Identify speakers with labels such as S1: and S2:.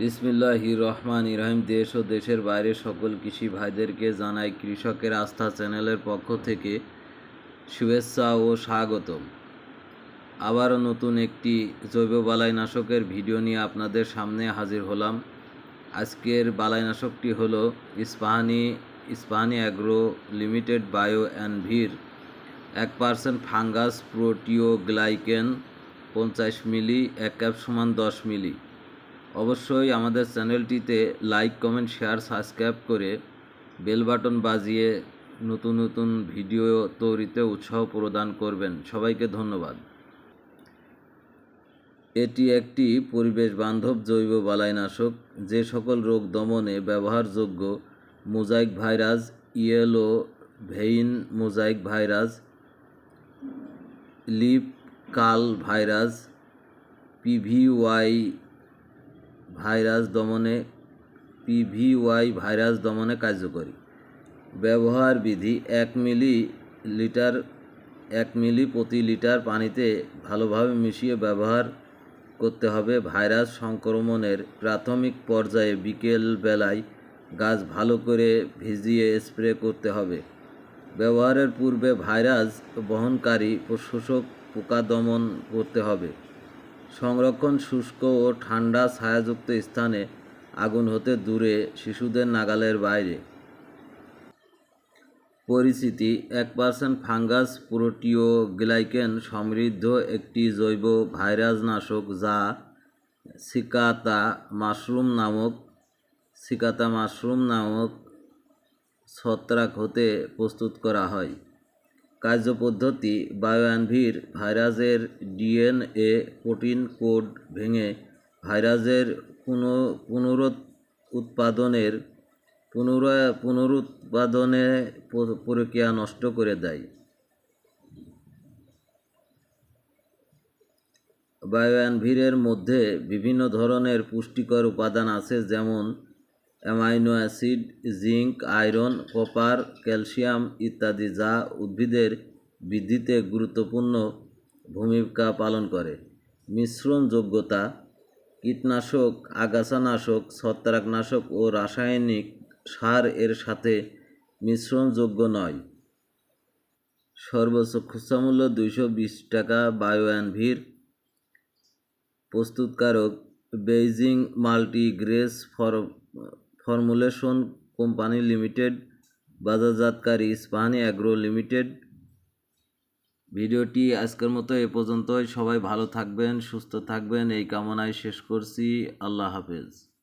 S1: বিসমিল্লাহি রহমান ইরাহিম দেশ ও দেশের বাইরে সকল কৃষি ভাইদেরকে জানাই কৃষকের আস্থা চ্যানেলের পক্ষ থেকে শুভেচ্ছা ও স্বাগতম। আবারও নতুন একটি জৈব বালাইনাশকের ভিডিও নিয়ে আপনাদের সামনে হাজির হলাম। আজকের বালাইনাশকটি হলো Ispahani Ispahani agro limited bio and ভির। এক পার্সেন্ট ফাঙ্গাস প্রোটিও গ্লাইকেন পঞ্চাশ মিলি, এক ক্যাপ সমান দশ মিলি। অবশ্যই আমাদের চ্যানেলটিতে লাইক, কমেন্ট, শেয়ার, সাবস্ক্রাইব করে বেল বাটন বাজিয়ে নতুন নতুন ভিডিও তৈরিতে উৎসাহ প্রদান করবেন। সবাইকে ধন্যবাদ। এটি একটি পরিবেশ বান্ধব জৈব বালাইনাশক। যে সকল রোগ দমনে ব্যবহারযোগ্য mosaic virus, yellow vein mosaic virus, leaf curl virus PVY virus দমনে পিভিওয়াই ভাইরাস দমনে কার্যকরী। ব্যবহার বিধি এক মিলি লিটার, এক মিলি প্রতি লিটার পানিতে ভালোভাবে মিশিয়ে ব্যবহার করতে হবে। ভাইরাস সংক্রমণের প্রাথমিক পর্যায়ে বিকেল বেলায় গাছ ভালো করে ভিজিয়ে স্প্রে করতে হবে। ব্যবহারের পূর্বে ভাইরাস বহনকারী শোষক পোকা দমন করতে হবে। সংরক্ষণ, শুষ্ক ও ঠান্ডা ছায়াযুক্ত স্থানে আগুন হতে দূরে শিশুদের নাগালের বাইরে। পরিচিতি, এক পার্সেন্ট ফাঙ্গাস প্রোটিও গ্লাইকেন সমৃদ্ধ একটি জৈব ভাইরাস নাশক যা সিকাতা মাশরুম নামক সিকাতা মাশরুম নামক ছত্রাক হতে প্রস্তুত করা হয়। কার্যপদ্ধতি বায়োঅ্যানভির ভাইরাসের ডিএনএ প্রোটিন কোড ভেঙে ভাইরাসের পুনঃ পুনরুৎ উৎপাদনের পুনর পুনরুৎপাদনে প্রক্রিয়া নষ্ট করে দেয়। বায়োঅ্যানভিরের মধ্যে বিভিন্ন ধরনের পুষ্টিকর উপাদান আছে, যেমন amino acid, zinc, iron, copper, calcium ইত্যাদি যা উদ্ভিদের বৃদ্ধিতে গুরুত্বপূর্ণ ভূমিকা পালন করে। মিশ্রণ যোগ্যতা, কীটনাশক, আগাছানাশক, ছত্রাকনাশক ও রাসায়নিক সার এর সাথে মিশ্রণযোগ্য নয়। সর্বোচ্চ খুচরা মূল্য দুইশো বিশ টাকা বায়োঅ্যানভির প্রস্তুতকারক, Beijing Multigrace for formulation company limited, বাজারজাতকারী Ispahani agro limited. ভিডিওটি আজকের মতো এ পর্যন্তই। সবাই ভালো থাকবেন, সুস্থ থাকবেন। এই কামনায় শেষ করছি। আল্লাহ হাফেজ।